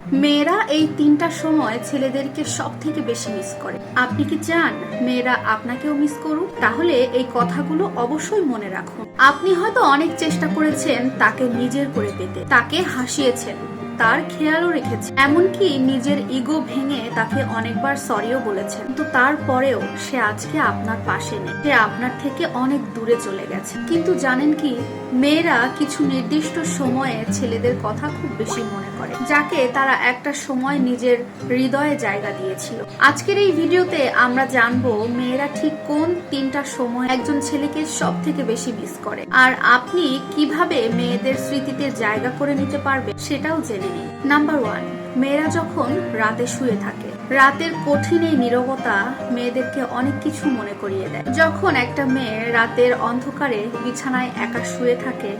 মেয়েরা এই তিনটা সময় ছেলেদেরকে সব থেকে বেশি মিস করে। আপনি কি চান মেয়েরা আপনাকেও মিস করুক? তাহলে এই কথাগুলো অবশ্যই মনে রাখুন। আপনি হয়তো অনেক চেষ্টা করেছেন তাকে নিজের করে পেতে। তাকে হাসিয়েছেন। তার খেয়ালও রেখেছে। এমনকি নিজের ইগো ভেঙে তাকে অনেকবার সরিও বলেছেন। কিন্তু তারপরেও সে আজকে আপনার পাশে নেই। সে আপনার থেকে অনেক দূরে চলে গেছে। কিন্তু জানেন কি, মেয়েরা কিছু নির্দিষ্ট সময়ে ছেলেদের কথা খুব বেশি মনে করে, যাকে তারা একটা সময় নিজের হৃদয়ে জায়গা দিয়েছিল। আজকের এই ভিডিওতে আমরা জানব মেয়েরা ঠিক কোন তিনটা সময় একজন ছেলেকে সব থেকে বেশি মিস করে। আর আপনি কীভাবে মেয়েদের স্মৃতিতে জায়গা করে নিতে পারবে সেটাও জেনে নিন নাম্বার ওয়ান মেয়েরা যখন রাতে শুয়ে থাকে, রাতের কঠিন এই নিরবতা মেয়েদেরকে অনেক কিছু মনে করিয়ে দেয়। যখন একটা মেয়ে রাতের অন্ধকারে বিছানায় একা শুয়ে থাকে,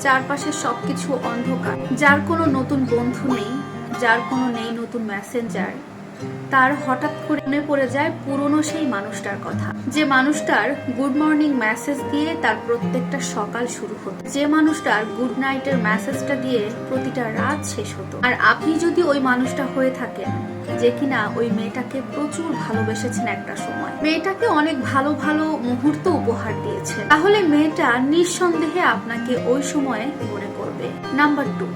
চারপাশে সবকিছু অন্ধকার, যার কোনো নতুন বন্ধু নেই, যার কোনো নেই নতুন মেসেঞ্জার তার হঠাৎ করে মনে পড়ে যায় পুরনো সেই মানুষটার কথা। যে মানুষটার গুড মর্নিং মেসেজ দিয়ে তার প্রত্যেকটা সকাল শুরু হতো। যে মানুষটার গুড নাইটের মেসেজটা দিয়ে প্রতিটা রাত শেষ হতো। আর আপনি যদি ওই মানুষটা হয়ে থাকেন, যে কিনা ওই মেয়েটাকে প্রচুর ভালোবেসেছেন একটা সময়। মেয়েটাকে অনেক ভালো ভালো মুহূর্ত উপহার দিয়েছে তাহলে মেয়েটা নিঃসন্দেহে আপনাকে ওই সময়ে মনে করবে। নাম্বার টু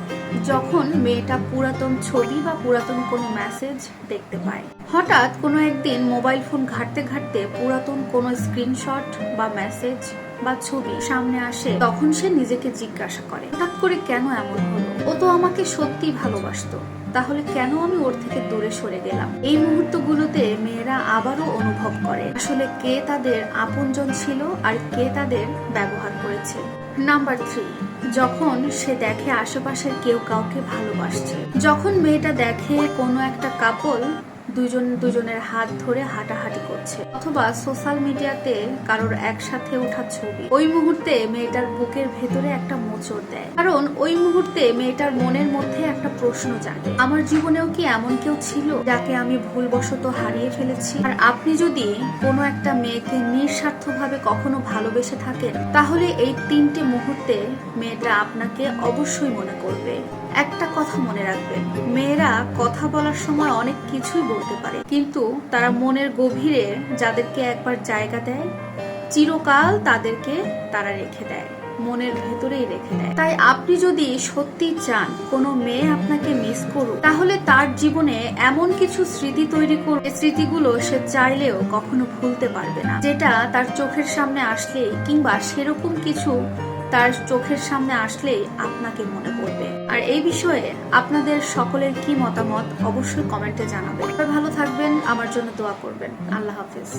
যখন মেয়েটা পুরাতন ছবি বা পুরাতন কোনো মেসেজ দেখতে পায়। হঠাৎ কোনো একদিন মোবাইল ফোন ঘাটতে ঘাটতে পুরাতন কোনো স্ক্রিনশট বা মেসেজ বা ছবি সামনে আসে, তখন সে নিজেকে জিজ্ঞাসা করে, হঠাৎ করে কেন এমন হলো? ও তো আমাকে সত্যি ভালোবাসতো। তাহলে কেন আমি ওর থেকে দূরে সরে গেলাম? এই মুহূর্তগুলোতে মেয়েরা আবারও অনুভব করে, আসলে কে তাদের আপনজন ছিল আর কে তাদের ব্যবহার করেছে। নাম্বার থ্রি, যখন সে দেখে আশেপাশের কেউ কাউকে ভালোবাসছে, যখন মেয়েটা দেখে কোনো একটা কাপল দুজন দুজনের হাত ধরে হাঁটাহাঁটি করছে। অথবা সোশ্যাল মিডিয়াতে কারোর একসাথে ওঠা ছবি। ওই মুহূর্তে মেয়েটার বুকের ভেতরে একটা মোচড় দেয়। কারণ ওই মুহূর্তে মেয়েটার মনের মধ্যে একটা প্রশ্ন জাগে। আমার জীবনেও কি এমন কেউ ছিল যাকে আমি ভুলবশত হারিয়ে ফেলেছি? আর আপনি যদি কোনো একটা মেয়েকে নিঃস্বার্থভাবে কখনো ভালোবেসে থাকেন, তাহলে এই তিনটে মুহূর্তে মেয়েটা আপনাকে অবশ্যই মনে করবে। একটা কথা মনে রাখবেন মেয়েরা কথা বলার সময় অনেক কিছুই বলতে পারে। কিন্তু তারা মনের গভীরে যাদেরকে একবার জায়গা দেয়, চিরকাল তাদেরকে তারা রেখে দেয়, মনের ভেতরেই রেখে দেয়। তাই আপনি যদি সত্যি চান কোনো মেয়ে আপনাকে মিস করুক, তাহলে তার জীবনে এমন কিছু স্মৃতি তৈরি করুক যে স্মৃতিগুলো সে চাইলেও কখনো ভুলতে পারবে না। যেটা তার চোখের সামনে আসলেই কিংবা সেরকম কিছু তার চোখের সামনে আসলেই আপনাকে মনে পড়বে। আর এই বিষয়ে আপনাদের সকলের কি মতামত অবশ্যই কমেন্টে জানাবেন। ভালো থাকবেন, আমার জন্য দোয়া করবেন। আল্লাহ হাফিজ।